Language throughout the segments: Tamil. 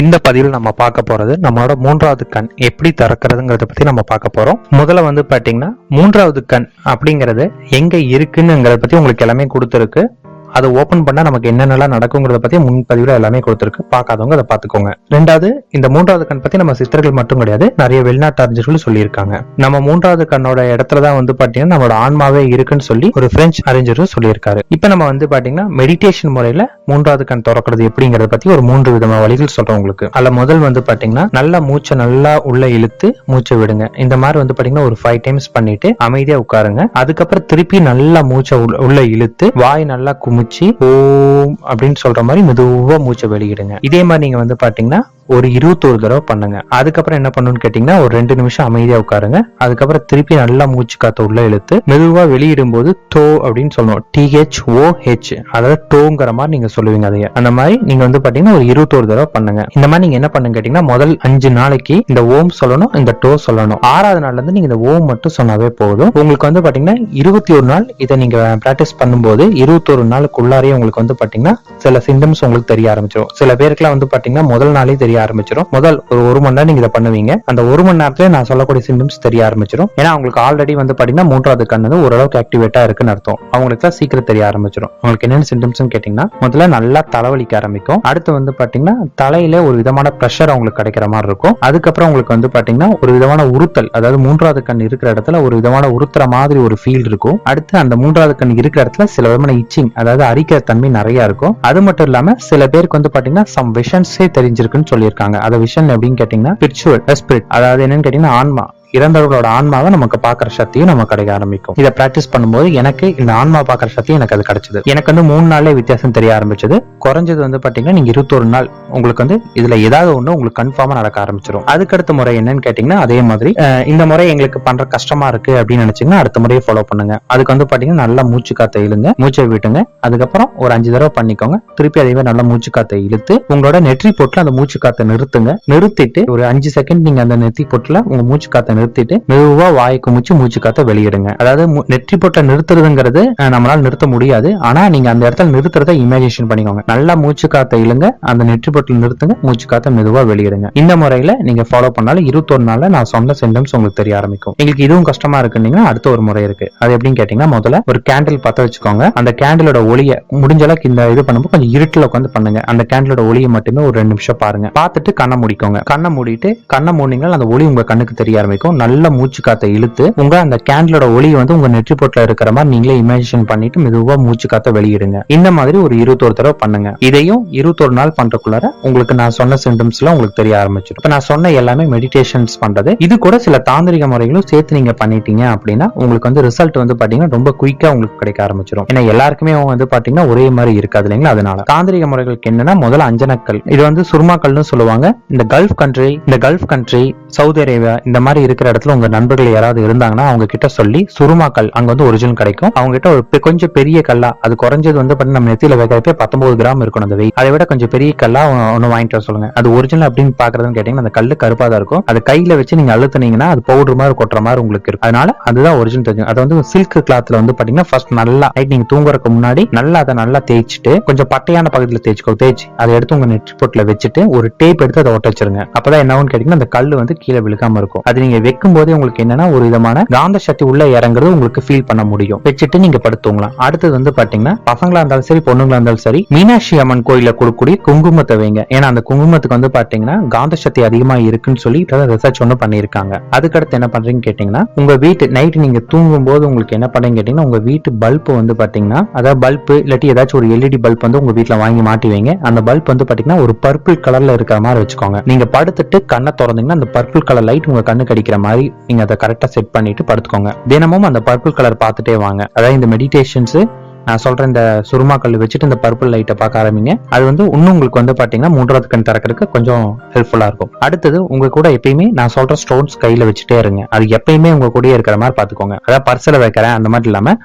இந்த பதிவில் நம்ம பார்க்க போறது நம்மளோட மூன்றாவது கண் எப்படி திறக்கிறதுங்கிறத பத்தி நம்ம பார்க்க போறோம். முதல்ல வந்து பாத்தீங்கன்னா மூன்றாவது கண் அப்படிங்கிறது எங்க இருக்குன்னுங்கிறத பத்தி உங்களுக்கு எல்லாமே கொடுத்துருக்கு. அதை ஓப்பன் பண்ணா நமக்கு என்னென்னலாம் நடக்குங்கிறத பத்தி முன்பதிவுல எல்லாமே கொடுத்துருக்கு. பார்க்காதவங்க அதை பார்த்துக்கோங்க. ரெண்டாவது இந்த மூன்றாவது கண் பத்தி நம்ம சித்தர்கள் மட்டும் கிடையாது நிறைய வெளிநாட்டு அறிஞர்களும் சொல்லியிருக்காங்க. நம்ம மூன்றாவது கண்ணோட இடத்துல தான் வந்து பாத்தீங்கன்னா நம்மளோட ஆன்மாவே இருக்குன்னு சொல்லி ஒரு பிரெஞ்சு அறிஞரும் சொல்லியிருக்காரு. இப்போ நம்ம வந்து பாத்தீங்கன்னா மெடிடேஷன் முறையில மூன்றாவது கண் திறக்கிறது எப்படிங்கறத பத்தி ஒரு மூன்று விதமான வழிகள் சொல்றேன் உங்களுக்கு. அதுல முதல் வந்து பாத்தீங்கன்னா நல்லா மூச்சை நல்லா உள்ள இழுத்து மூச்சை விடுங்க. இந்த மாதிரி வந்து பாத்தீங்கன்னா ஒரு ஃபைவ் டைம்ஸ் பண்ணிட்டு அமைதியா உட்காருங்க. அதுக்கப்புறம் திருப்பி நல்லா மூச்சை உள்ள- இழுத்து வாய் நல்லா குமிச்சு ஓம் அப்படின்னு சொல்ற மாதிரி மெதுவா மூச்சை வெளியிடுங்க. இதே மாதிரி நீங்க வந்து பாத்தீங்கன்னா ஒரு இருபத்தோரு தடவை பண்ணுங்க. அதுக்கப்புறம் என்ன பண்ணணும்னு கேட்டீங்கன்னா ஒரு ரெண்டு நிமிஷம் அமைதியா உட்காருங்க. அதுக்கப்புறம் திருப்பி நல்லா மூச்சு காத்த உள்ள இழுத்து மெதுவா வெளியிடும் போது டோ அப்படின்னு சொல்லணும் டிஹெச் ஓ ஹெச் அதாவது டோங்கிற மாதிரி நீங்க சொல்லுவீங்க அதைய. அந்த மாதிரி நீங்க வந்து பாத்தீங்கன்னா ஒரு இருபத்தோரு தடவை பண்ணுங்க. இந்த மாதிரி நீங்க என்ன பண்ணுங்க கேட்டீங்கன்னா முதல் அஞ்சு நாளைக்கு இந்த ஓம் சொல்லணும் இந்த டோ சொல்லணும். ஆறாவது நாள்ல இருந்து நீங்க இந்த ஓம் மட்டும் சொன்னாவே போதும். உங்களுக்கு வந்து பாத்தீங்கன்னா இருபத்தி ஒரு நாள் இதை நீங்க பிராக்டிஸ் பண்ணும்போது இருபத்தொரு நாளுக்குள்ளாரே உங்களுக்கு வந்து பாத்தீங்கன்னா சில சிம்டம்ஸ் உங்களுக்கு தெரிய ஆரம்பிச்சிடும் சில பேருக்குலாம் வந்து பாத்தீங்கன்னா முதல் நாளே தெரிய ஆரம்பிச்சிடும் முதல் ஒரு ஒரு மணி நேரம் நீங்க இதை பண்ணுவீங்க. அந்த ஒரு மணி நேரத்துல நான் சொல்லக்கூடிய சிம்டம்ஸ் தெரிய ஆரம்பிச்சிடும் ஏன்னா அவங்களுக்கு ஆல்ரெடி வந்து பாத்தீங்கன்னா மூன்றாவது கண் வந்து ஓரளவுக்கு ஆக்டிவேட்டா இருக்குன்னு அர்த்தம். அவங்களுக்கு சீக்கிரம் தெரிய ஆரம்பிச்சிடும் உங்களுக்கு என்னென்ன சிம்டம்ஸ் கேட்டீங்கன்னா முதல்ல நல்லா தலைவலிக்க ஆரம்பிக்கும். அடுத்து வந்து பாத்தீங்கன்னா தலையில ஒரு விதமான ப்ரெஷர் அவங்களுக்கு கிடைக்கிற மாதிரி இருக்கும். அதுக்கப்புறம் உங்களுக்கு வந்து பாத்தீங்கன்னா ஒரு விதமான உறுத்தல் அதாவது மூன்றாவது கண் இருக்கிற இடத்துல ஒரு விதமான உறுத்துற மாதிரி ஒரு ஃபீல் இருக்கும். அடுத்து அந்த மூன்றாவது கண் இருக்கிற இடத்துல சில விதமான இச்சிங் அதாவது அரிக்கிற தன்மை நிறைய இருக்கும். அது மட்டும் இல்லாம சில பேருக்கு வந்து பாத்தீங்கன்னா சம் விஷன்ஸே தெரிஞ்சிருக்குன்னு சொல்லியிருக்காங்க. அந்த விஷன் எப்படின்னு கேட்டீங்கன்னா ஸ்பிரிச்சுவல் ஸ்பிரிட் அதாவது என்னன்னு கேட்டீங்கன்னா ஆன்மா. இறந்தவர்களோட ஆன்மாவை நமக்கு பாக்குற சக்தியும் நமக்கு கிடைக்க ஆரம்பிக்கும். இதை பிராக்டிஸ் பண்ணும்போது எனக்கு இந்த ஆன்மா பாக்குற சக்தி எனக்கு அது கிடைச்சது. எனக்கு வந்து மூணு நாள்ல வித்தியாசம் தெரிய ஆரம்பிச்சது. குறைஞ்சது வந்து பாத்தீங்கன்னா நீங்க இருபத்தொரு நாள் உங்களுக்கு வந்து இதுல ஏதாவது ஒண்ணு உங்களுக்கு கன்ஃபார்மா நடக்க ஆரம்பிச்சிடும் அதுக்கடுத்த முறை என்னன்னு கேட்டீங்கன்னா அதே மாதிரி இந்த முறை எங்களுக்கு பண்ற கஷ்டமா இருக்கு அப்படின்னு நினைச்சீங்கன்னா அடுத்த முறையை ஃபாலோ பண்ணுங்க. அதுக்கு வந்து பாத்தீங்கன்னா நல்லா மூச்சு காத்த இழுங்க மூச்சை விட்டுங்க. அதுக்கப்புறம் ஒரு அஞ்சு தடவை பண்ணிக்கோங்க. திருப்பி அதே மாதிரி நல்லா மூச்சு காத்த இழுத்து உங்களோட நெற்றி பொட்டில் அந்த மூச்சு காத்த நிறுத்துங்க. நிறுத்திட்டு ஒரு அஞ்சு செகண்ட் நீங்க அந்த நெற்றி பொட்டில் உங்க மூச்சு காத்த நிறுத்திட்டு மெதுவா வாயை குமிச்சு மூச்சு காத்த வெளியிடுங்க. அதாவது நெற்றி பொட்டை நிறுத்துறதுங்கிறது நம்மளால நிறுத்த முடியாது. ஆனா நீங்க அந்த இடத்துல நிறுத்துறத இமேஜினேஷன் பண்ணிக்கோங்க. நல்லா மூச்சு காத்த இழுங்க அந்த நெற்றி பொட்டில் நிறுத்துங்க மூச்சு காத்த மெதுவா வெளியிடுங்க. இந்த முறையில நீங்க ஃபாலோ பண்ணாலும் இருபத்தொரு நாள்ல நான் சொன்ன சிம்டம்ஸ் உங்களுக்கு தெரிய ஆரம்பிக்கும். உங்களுக்கு இதுவும் கஷ்டமா இருக்குன்னீங்கன்னா அடுத்த ஒரு முறை இருக்கு. அது எப்படின்னு கேட்டீங்கன்னா முதல்ல ஒரு கேண்டில் பத்த வச்சுக்கோங்க. அந்த கேண்டிலோட ஒளியை முடிஞ்ச அளவுக்கு இந்த இது பண்ணும்போது கொஞ்சம் இருட்டில் உட்காந்து பண்ணுங்க. அந்த கேண்டிலோட ஒளியை மட்டுமே ஒரு ரெண்டு நிமிஷம் பாருங்க. பார்த்துட்டு கண்ணை மூடிக்கோங்க. கண்ணை மூடிட்டு கண்ணை மூடினீங்கன்னா அந்த ஒளி உங்க கண்ணுக்கு தெரிய ஆரம்பிக்கும். நல்ல மூச்சு காத்தை இழுத்து உங்க அந்த கேண்டிலோட ஒளி வந்து உங்க நெற்றி பொட்டில் இருக்கிற மாதிரி நீங்களே இமேஜினேஷன் பண்ணிட்டு மெதுவா மூச்சு காத்த வெளியிடுங்க. இந்த மாதிரி ஒரு இருபத்தொரு தடவை பண்ணுங்க. இதையும் இருபத்தொரு நாள் பண்றதுக்குள்ளார உங்களுக்கு நான் சொன்ன சிம்டம்ஸ் எல்லாம் உங்களுக்கு தெரிய ஆரம்பிச்சிடும். இப்ப நான் சொன்ன எல்லாமே மெடிடேஷன்ஸ் பண்றது. இது கூட சில தாந்திரிக முறைகளும் சேர்த்து நீங்க பண்ணிட்டீங்க அப்படின்னா உங்களுக்கு வந்து ரிசல்ட் வந்து பாத்தீங்கன்னா ரொம்ப குயிக்கா உங்களுக்கு கிடைக்க ஆரம்பிச்சிடும். ஏன்னா எல்லாருக்குமே வந்து பாத்தீங்கன்னா ஒரே மாதிரி இருக்காது இல்லைங்களா? அதனால தாந்திரிக முறைகளுக்கு என்னன்னா முதல்ல அஞ்சனக்கல். இது வந்து சுருமாக்கல்னு சொல்லுவாங்க. இந்த கல்ஃப் கண்ட்ரி இந்த கல்ஃப் கண்ட்ரி சவுதி அரேபியா இந்த மாதிரி இருக்கிற இடத்துல உங்க நண்பர்கள் யாராவது இருந்தாங்கன்னா அவங்க கிட்ட சொல்லி சுருமாக்கல் அங்க வந்து ஒரிஜினல் கிடைக்கும். அவங்க கிட்ட ஒரு பெ- கொஞ்சம் பெரிய கல்லா அது குறைஞ்சது வந்து நம்ம நெத்தியில வைக்கிறப்ப பத்தொன்பது கிராம் இருக்கணும் அந்த வெயிட் அதை விட கொஞ்சம் பெரிய கல்லா ஒன்னு வாங்கிட்டு வர சொல்லுங்க. அது ஒரிஜினல் அப்படின்னு பாக்குறதுன்னு கேட்டீங்கன்னா அந்த கல் கருப்பா தான் இருக்கும். அது கையில வச்சு நீங்க அழுத்துனீங்கன்னா அது பவுடர் மாதிரி கொட்டுற மாதிரி உங்களுக்கு இருக்கும். அதனால அதுதான் ஒரிஜினல் தெரியும் அது வந்து சில்க் கிளாத்ல வந்து பாத்தீங்கன்னா ஃபர்ஸ்ட் நல்லா நைட் நீங்க தூங்குறதுக்கு முன்னாடி நல்லா அதை நல்லா தேய்ச்சிட்டு கொஞ்சம் பட்டையான பகுதியில் தேய்ச்சிக்கோ தேய்ச்சி. அதை எடுத்து உங்க நெட் போட்டில் வச்சுட்டு ஒரு டேப் எடுத்து அதை ஒட்ட வச்சிருங்க. அப்பதான் என்ன ஆகும்னு கேட்டீங்கன்னா அந்த கல் வந்து கீழே விழுகாம இருக்கும். அது நீங்க வைக்கும் போதே உங்களுக்கு என்னன்னா ஒரு விதமான காந்த சக்தி உள்ள இறங்குறது உங்களுக்கு ஃபீல் பண்ண முடியும். வச்சுட்டு நீங்க படுத்துங்களாம் அடுத்தது வந்து பாத்தீங்கன்னா பசங்களா இருந்தாலும் சரி பொண்ணுங்களா இருந்தாலும் சரி மீனாட்சி அம்மன் கோயில கொடுக்கக்கூடிய குங்குமத்தை வைங்க. ஏன்னா அந்த குங்குமத்துக்கு வந்து பாத்தீங்கன்னா காந்த சக்தி அதிகமா இருக்குன்னு சொல்லி ரிசர்ச் ஒண்ணு பண்ணிருக்காங்க அதுக்கடுத்து என்ன பண்றீங்கன்னு கேட்டீங்கன்னா உங்க வீட்டு நைட் நீங்க தூங்கும் போது உங்களுக்கு என்ன பண்ணுங்க கேட்டீங்கன்னா உங்க வீட்டு பல்ப் வந்து பாத்தீங்கன்னா அதாவது பல்ப் இல்லாட்டி ஏதாச்சும் ஒரு எல்இடி பல்ப் வந்து உங்க வீட்டுல வாங்கி மாட்டி வைங்க. அந்த பல்ப் வந்து பாத்தீங்கன்னா ஒரு பர்பிள் கலர்ல இருக்கிற மாதிரி வச்சுக்கோங்க. நீங்க படுத்துட்டு கண்ணை திறந்தீங்கன்னா அந்த பர்பிள் கலர் லைட் உங்க கண்ணுக்கு அடிக்கிற மாதிரி நீங்க அதை கரெக்டா செட் பண்ணிட்டு படுத்துக்கோங்க. தினமும் அந்த பர்பிள் கலர் பார்த்துட்டே வாங்க. அதாவது இந்த மெடிடேஷன்ஸ் நான் சொல்ற இந்த சுருமா கல் வச்சுட்டு இந்த பர்பிள் லைட்டை பார்க்க ஆரம்பிங்க. அது வந்து இன்னும் உங்களுக்கு வந்து பாத்தீங்கன்னா மூன்றாவது கண் திறக்கிறதுக்கு கொஞ்சம் ஹெல்ப்ஃபுல்லா இருக்கும். அடுத்தது உங்க கூட எப்பயுமே நான் சொல்ற ஸ்டோன்ஸ் கையில வச்சுட்டே இருங்க. அது எப்பயுமே உங்க கூடயே இருக்கிற மாதிரி பாத்துக்கோங்க அதாவது பர்சில் வைக்கிறேன் அந்த மாதிரி இல்லாம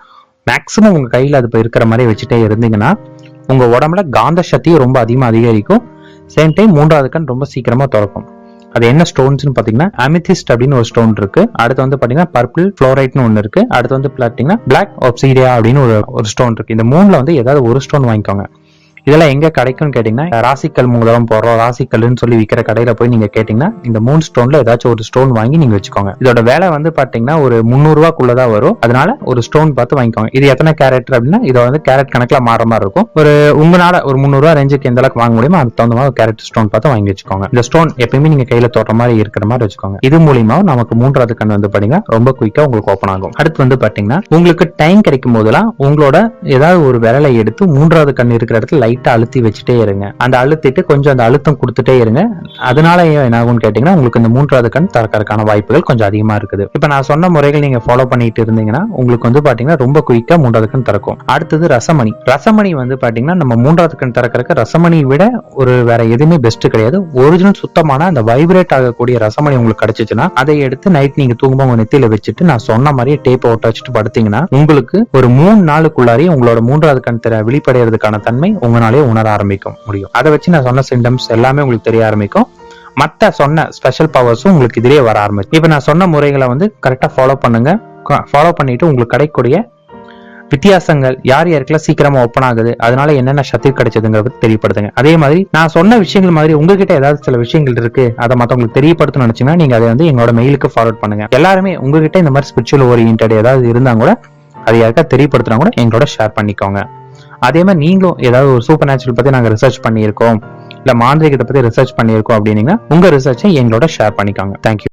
மேக்சிமம் உங்க கையில அது இருக்கிற மாதிரி வச்சுட்டே இருந்தீங்கன்னா உங்க உடம்புல காந்த சக்தி ரொம்ப அதிகமா அதிகரிக்கும். சேம் டைம் மூன்றாவது கண் ரொம்ப சீக்கிரமா திறக்கும். அது என்ன ஸ்டோன்ஸ்னு பாத்தீங்கன்னா அமிதிஸ்ட் அப்படின்னு ஒரு ஸ்டோன் இருக்கு. அடுத்து வந்து பாத்தீங்கன்னா பர்பிள் ஃப்ளோரைட்னு ஒன்னு இருக்கு. அடுத்து வந்து பாத்தீங்கன்னா பிளாக் ஆப்சீடியா அப்படின்னு ஒரு ஒரு ஸ்டோன் இருக்கு. இந்த மூணுல வந்து ஏதாவது ஒரு ஸ்டோன் வாங்கிக்கோங்க. இதெல்லாம் எங்க கிடைக்கும்னு கேட்டீங்கன்னா ராசிக்கல் மூலம் போடுறோம் ராசிக்கல்னு சொல்லி விற்கிற கடையில போய் நீங்க கேட்டீங்கன்னா இந்த மூணு ஸ்டோன்ல ஏதாச்சும் ஒரு ஸ்டோன் வாங்கி நீங்க வச்சுக்கோங்க. இதோட விலை வந்து பாத்தீங்கன்னா ஒரு முந்நூறு ரூபாய்க்குள்ளதான் வரும். அதனால ஒரு ஸ்டோன் பார்த்து வாங்கிக்கோங்க. இது எத்தனை கேரட் அப்படின்னா இதை வந்து கேரட் கணக்குல மாற மாதிரி இருக்கும். ஒரு உங்களால ஒரு முந்நூறு ரேஞ்சுக்கு எந்த அளவுக்கு வாங்க முடியுமோ அதுக்கு தகுந்த மாதிரி கேரட் ஸ்டோன் பார்த்து வாங்கி வச்சுக்கோங்க. இந்த ஸ்டோன் எப்பயுமே நீங்க கையில தொடுற மாதிரி இருக்கிற மாதிரி வச்சுக்கோங்க. இது மூலியமா நமக்கு மூன்றாவது கண் வந்து பாத்தீங்கன்னா ரொம்ப குயிக்கா உங்களுக்கு ஓப்பன் ஆகும். அடுத்து வந்து பாத்தீங்கன்னா உங்களுக்கு டைம் கிடைக்கும் போதெல்லாம் உங்களோட ஏதாவது ஒரு விரலை எடுத்து மூன்றாவது கண் இருக்கிற இடத்துல லைட்டாக அழுத்தி வச்சுட்டே இருங்க. அந்த அழுத்திட்டு கொஞ்சம் அந்த அழுத்தம் கொடுத்துட்டே இருங்க. அதனால என்ன ஆகும்னு கேட்டிங்கன்னா உங்களுக்கு இந்த மூன்றாவது கண் திறக்கறதுக்கான வாய்ப்புகள் கொஞ்சம் அதிகமாக இருக்குது. இப்போ நான் சொன்ன முறைகள் நீங்கள் ஃபாலோ பண்ணிட்டு இருந்தீங்கன்னா உங்களுக்கு வந்து பார்த்தீங்கன்னா ரொம்ப குயிக்காக மூன்றாவது கண் திறக்கும். அடுத்தது ரசமணி. ரசமணி வந்து பார்த்தீங்கன்னா நம்ம மூன்றாவது கண் திறக்கறதுக்கு ரசமணி விட ஒரு வேற எதுவுமே பெஸ்ட் கிடையாது. ஒரிஜினல் சுத்தமான அந்த வைப்ரேட் ஆகக்கூடிய ரசமணி உங்களுக்கு கிடைச்சிச்சுன்னா அதை எடுத்து நைட் நீங்க தூங்கும்போது உங்க நெத்தியில வச்சுட்டு நான் சொன்ன மாதிரியே டேப்பை ஒட்ட வச்சுட்டு படுத்தீங்கன்னா உங்களுக்கு ஒரு மூணு நாளுக்குள்ளாரே உங்களோட மூன்றாவது கண் திற வெளிப்படைறதுக்கான தன்மை உங்களால் உணர ஆரம்பிக்கும் முடியும். அதை வச்சு நான் சொன்ன சிம்டம்ஸ் எல்லாமே உங்களுக்கு தெரிய ஆரம்பிக்கும். மற்ற சொன்ன ஸ்பெஷல் பவர்ஸும் உங்களுக்கு இதிலே வர ஆரம்பிச்சு இப்போ நான் சொன்ன முறைகளை வந்து கரெக்டாக ஃபாலோ பண்ணுங்க. ஃபாலோ பண்ணிட்டு உங்களுக்கு கிடைக்கக்கூடிய வித்தியாசங்கள் யார் யாருக்கெல்லாம் சீக்கிரமா ஓப்பன் ஆகுது அதனால என்னென்ன சக்தி கிடைச்சதுங்கிறத தெரியப்படுத்துங்க. அதே மாதிரி நான் சொன்ன விஷயங்கள் மாதிரி உங்ககிட்ட ஏதாவது சில விஷயங்கள் இருக்கு அதை மத்தவங்களுக்கு தெரியப்படுத்தணும்னு நினைச்சீங்கன்னா நீங்க அதை வந்து எங்களோட மெயிலுக்கு ஃபார்வர்ட் பண்ணுங்க. எல்லாருமே உங்ககிட்ட இந்த மாதிரி ஸ்பிரிச்சுவல் ஓரியன்ட் ஏதாவது இருந்தா கூட அதை யாருக்கா தெரியப்படுத்தினா கூட எங்களோட ஷேர் பண்ணிக்கோங்க. அதே மாதிரி நீங்களும் ஏதாவது ஒரு சூப்பர் நேச்சுரல் பத்தி நாங்க ரிசர்ச் பண்ணியிருக்கோம் இல்ல மாந்திரிகத்தை பத்தி ரிசர்ச் பண்ணியிருக்கோம் அப்படின்னீங்கன்னா உங்க ரிசர்ச்சை எங்களோட ஷேர் பண்ணிக்கோங்க. தேங்க்யூ